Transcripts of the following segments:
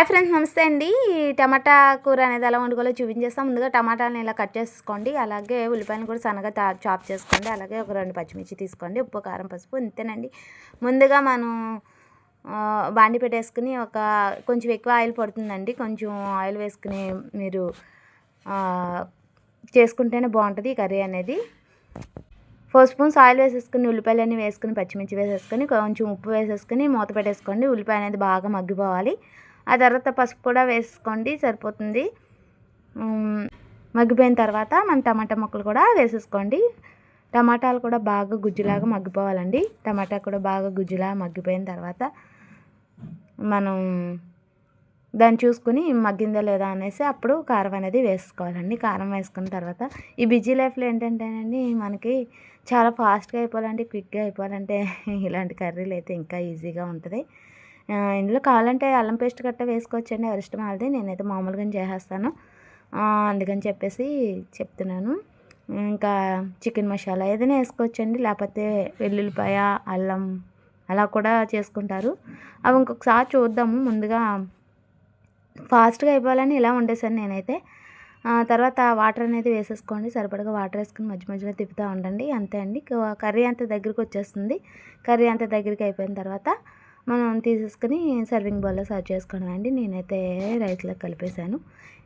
Hi friends నమస్తే అండి. ఈ టమాటా కూర అనేది ఎలా వండుకోవాలో చూపించేస్తాం. ముందుగా టమాటాలను ఇలా కట్ చేసుకోండి. అలాగే ఉల్లిపాయలు కూడా సన్నగా చాప్ చేసుకోండి. అలాగే ఒక రెండు పచ్చిమిర్చి తీసుకోండి. ఉప్పు కారం పసుపు ఇంతేనండి. ముందుగా మనం బాండి పెట్టేసుకుని ఒక కొంచెం ఎక్కువ ఆయిల్ పడుతుందండి. కొంచెం ఆయిల్ వేసుకుని మీరు చేసుకుంటేనే బాగుంటుంది ఈ కర్రీ అనేది. ఫోర్ స్పూన్స్ ఆయిల్ వేసేసుకుని ఉల్లిపాయలు అన్నీ వేసుకుని పచ్చిమిర్చి వేసేసుకొని కొంచెం ఉప్పు వేసేసుకుని మూత పెట్టేసుకోండి. ఉల్లిపాయ అనేది బాగా మగ్గిపోవాలి. ఆ తర్వాత పసుపు కూడా వేసుకోండి సరిపోతుంది. మగ్గిపోయిన తర్వాత మనం టమాటా ముక్కలు కూడా వేసేసుకోండి. టమాటాలు కూడా బాగా గుజ్జులాగా మగ్గిపోవాలండి. టమాటా కూడా బాగా గుజ్జులాగా మగ్గిపోయిన తర్వాత మనం దాన్ని చూసుకుని మగ్గిందా లేదా అనేసి అప్పుడు కారం అనేది వేసుకోవాలండి. కారం వేసుకున్న తర్వాత ఈ బిజీ లైఫ్లో ఏంటంటేనండి మనకి చాలా ఫాస్ట్గా అయిపోవాలంటే క్విక్గా అయిపోవాలంటే ఇలాంటి కర్రీలు అయితే ఇంకా ఈజీగా ఉంటుంది. ఇందులో కావాలంటే అల్లం పేస్ట్ గట్ట వేసుకోవచ్చండి. ఎవరి ఇష్టం వాళ్ళది. నేనైతే మామూలుగానే చేసేస్తాను. అందుకని చెప్పేసి చెప్తున్నాను. ఇంకా చికెన్ మసాలా ఏదైనా వేసుకోవచ్చండి. లేకపోతే వెల్లుల్లిపాయ అల్లం అలా కూడా చేసుకుంటారు. అవి ఇంకొకసారి చూద్దాము. ముందుగా ఫాస్ట్గా అయిపోవాలని ఇలా ఉండేసాను నేనైతే. తర్వాత వాటర్ అనేది వేసేసుకోండి. సరిపడగా వాటర్ వేసుకుని మధ్య మధ్యలో తిప్పుతూ ఉండండి. అంతే అండి. కర్రీ అంత దగ్గరికి వచ్చేస్తుంది. కర్రీ అంత దగ్గరికి అయిపోయిన తర్వాత మనం తీసేసుకుని సర్వింగ్ బౌల్లో సర్వ్ చేసుకోవడం అండి నేనైతే రైస్లో కలిపేశాను.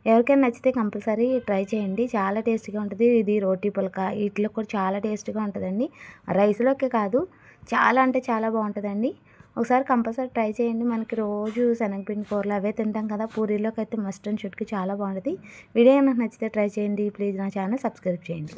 ఎవరికైనా నచ్చితే కంపల్సరీ ట్రై చేయండి. చాలా టేస్టీగా ఉంటుంది. ఇది రోటీ పులక. వీటిలో కూడా చాలా టేస్టీగా ఉంటుందండి. రైస్లోకే కాదు చాలా అంటే చాలా బాగుంటుందండి. ఒకసారి కంపల్సరీ ట్రై చేయండి. మనకి రోజు శనగపిండి కూరలు అవే తింటాం కదా. పూరీలోకి అయితే మస్ట్ అండ్ చుట్టుకు చాలా బాగుంటుంది. వీడియో నాకు నచ్చితే ట్రై చేయండి. ప్లీజ్ నా ఛానల్ సబ్స్క్రైబ్ చేయండి.